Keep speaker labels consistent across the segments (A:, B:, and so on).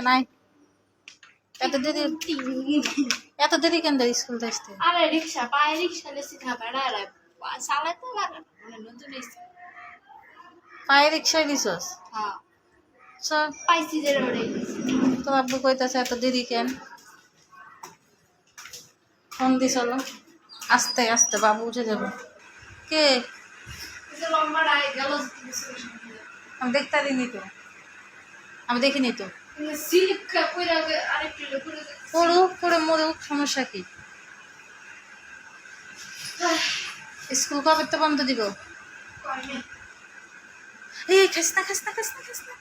A: নাই? এত দেরি এত দেরি কেন স্কুল আসতে?
B: আরে রিক্সা পায়ে রিক্সা লেসি খাবার আরে চালাতে পারে মানে নতুন
A: পায়ে রিক্সায় দিছস
B: হ্যাঁ।
A: চল
B: পাইছি যে ওরে
A: তো আব্বু কইতাছে এত দেরি কেন? ফোন দিছল আস্তে আস্তে বাবু উঠে যাবে। কে?
B: যে লম্বা
A: আমি দেখতে দিইনি তো। আমি দেখিনি তো। পড়ুক পড়ে মরুক সমস্যা কি? স্কুল কবে তো বন্ধ দিব? এই খাস না খাস না খাস না খাস না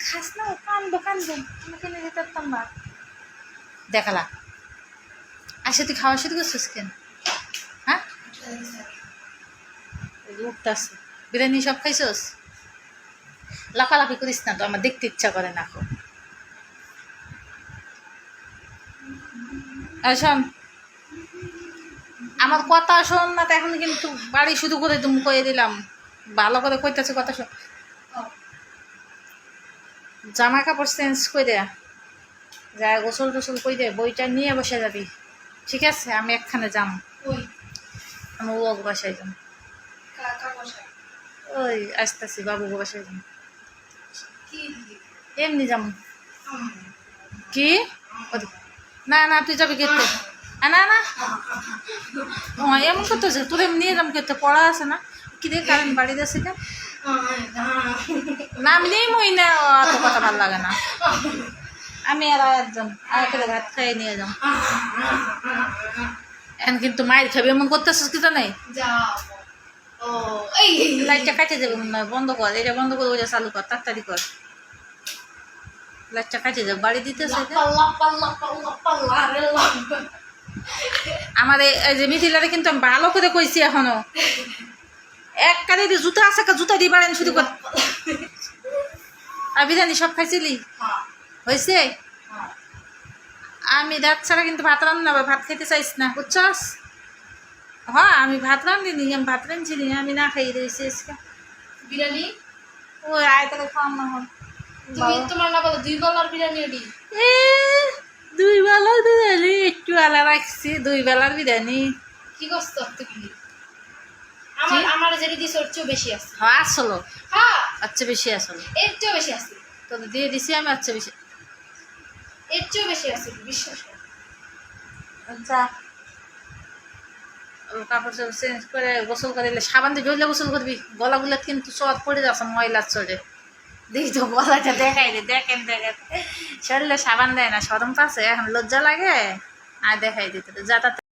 A: খাস না কান্দো কান্দো আমি কিনে দিতে পারতাম না। দেখালা। আসে তুই খাওয়া শুরু করছিস কেন? হ্যাঁ? উঠতেছে বিরিয়ানি সব খাইছস? লাফালাফি করিস না তো আমার দেখতে ইচ্ছা করে না খুব শোন। আমার কথা শোন না তো এখন কিন্তু বাড়ি শুধু করে তুমি কয়ে দিলাম। ভালো করে কইতেছে কথা শোন। জামা কাপড় চেঞ্জ করে দেয়া যা গোসল টোসল করে দে বইটা নিয়ে বসে যাবি। ঠিক আছে? আমি একখানে যাম। আমি ও বাসায় যাম। ওই আসতেছি বাবু বাসায় যাম। এমনি যাম। কি? না না তুই যাবি কেতে না না। এমন করতেছে তোর এমনি নিয়ে যাম কেতে পড়া আছে না? কি রে কারেন্ট বাড়িতে কেন না আমি নেই মই না অত কথা ভালো লাগে না। আমি আর একজন আর একটা ভাত খাইয়ে নিয়ে যাম এখন কিন্তু মায়ের খাবি এমন করতেছিস কি তো নেই
B: এই।
A: লাইটটা কাটে যাবে মনে হয় বন্ধ কর এটা বন্ধ করে ওইটা চালু কর তাড়াতাড়ি কর। লাইটটা কাটে যাবে বাড়ি দিতেছে
B: লাপ্পা
A: আমার এই যে মিথিলারে কিন্তু আমি ভালো করে কইছি এখনও। এক কালে জুতা আছে কা জুতা দিয়ে বাড়েন শুরু কর আর বিরিয়ানি সব খাইছিলি?
B: হ্যাঁ।
A: হয়েছে
B: হ্যাঁ।
A: আমি দাঁত ছাড়া কিন্তু ভাত রান্না ভাত খেতে চাইছ না বুঝছস? হ্যাঁ আমি ভাত রান্ধিনি আমি ভাত রাঁধছিনি আমি না খাই দিয়েছি
B: বিরিয়ানি?
A: ওই আয় তাকে খাওয়ান না হল।
B: তুমি তোমার না বলো দুই গলার বিরিয়ানি
A: দুই বেলার বিরিয়ানি একটু আলা রাখছি দুই বেলার বিরিয়ানি।
B: কি করছ তুমি? আমার আমার যেটা দিছে ওর চেয়েও বেশি আছে।
A: হ্যাঁ আসলো।
B: হ্যাঁ।
A: আচ্ছা বেশি আসলো।
B: এর চেয়েও বেশি আছে।
A: তোদের দিয়ে দিছি আমি আচ্ছা বেশি
B: এর চেয়েও বেশি আছে বিশ্বাস
A: কাপড় চোপড় চেঞ্জ করে গোসল করে সাবান দিয়ে গোসল করবি? গলাগুলো কিন্তু সব পড়ে যাচ্ছে ময়লা চলে গলাটা দেখাই দে, দেখেন দেখেন। শরীরে সাবান দেয় না, সরম পাশে এখন লজ্জা লাগে। আর দেখাই দিতে যা তাতে